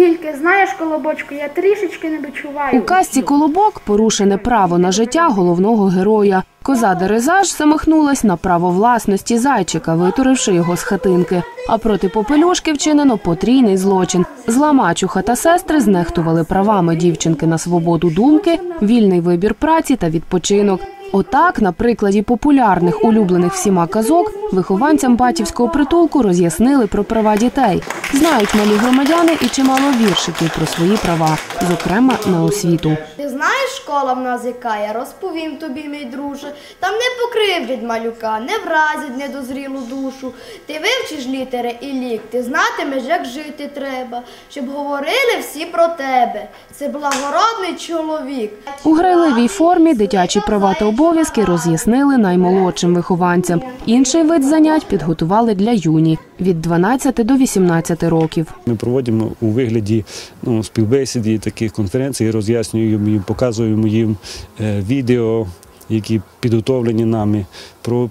Тільки знаєш, колобочку, я трішечки не дочуваю. У казці Колобок порушене право на життя головного героя. Коза Дерезаж замахнулась на право власності зайчика, витуривши його з хатинки. А проти попелюшки вчинено потрійний злочин. Зла мачуха та сестри знехтували правами дівчинки на свободу думки, вільний вибір праці та відпочинок. Отак, на прикладі популярних улюблених всіма казок, вихованцям батьківського притулку роз'яснили про права дітей. Знають малі громадяни і чимало віршиків про свої права, зокрема на освіту. Знаєш, школа в нас яка, я розповім тобі, мій друже. Там не покривдять малюка, не вразять недозрілу душу. Ти вивчиш літери і лік, ти знатимеш, як жити треба, щоб говорили всі про тебе. Це благородний чоловік. У грайливій формі дитячі права та обов'язки роз'яснили наймолодшим вихованцям. Інший вид занять підготували для юні від 12 до 18 років. Ми проводимо у вигляді ну, співбесіді таких конференцій, роз'яснюємо їм, показуємо їм е, відео, які підготовлені нами, про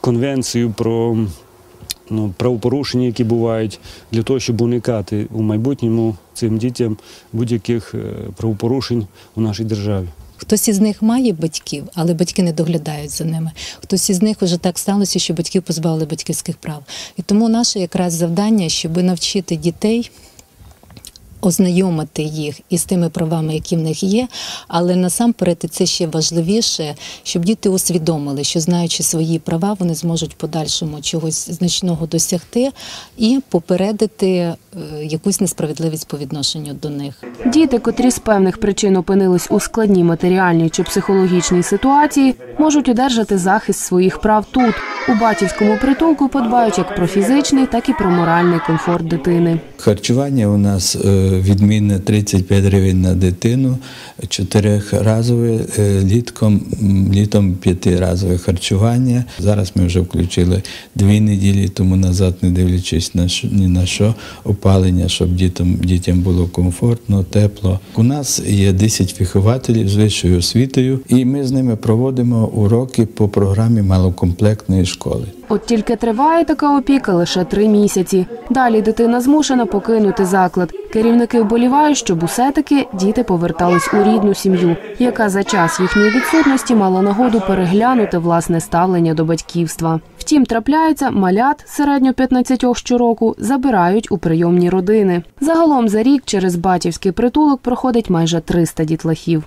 конвенцію, про ну, правопорушення, які бувають, для того, щоб уникати у майбутньому цим дітям будь-яких е, правопорушень у нашій державі. Хтось із них має батьків, але батьки не доглядають за ними. Хтось із них вже так сталося, що батьків позбавили батьківських прав. І тому наше якраз завдання, щоб навчити дітей. Ознайомити їх із тими правами, які в них є, але насамперед це ще важливіше, щоб діти усвідомили, що знаючи свої права, вони зможуть в подальшому чогось значного досягти і попередити якусь несправедливість по відношенню до них. Діти, котрі з певних причин опинились у складній матеріальній чи психологічній ситуації, можуть одержати захист своїх прав тут. У батьківському притулку подбають як про фізичний, так і про моральний комфорт дитини. Харчування у нас е, відмінне 35 гривень на дитину, чотирьохразове, е, літком, літом п'ятиразове харчування. Зараз ми вже включили дві неділі тому назад, не дивлячись на що, ні на що, опалення, щоб дітям, дітям було комфортно, тепло. У нас є 10 вихователів з вищою освітою, і ми з ними проводимо уроки по програмі малокомплектної школи. От тільки триває така опіка лише три місяці. Далі дитина змушена покинути заклад. Керівники вболівають, щоб усе таки діти повертались у рідну сім'ю, яка за час їхньої відсутності мала нагоду переглянути власне ставлення до батьківства. Втім, трапляється малят середньо 15 щороку забирають у прийомні родини. Загалом за рік через батьківський притулок проходить майже 300 дітлахів.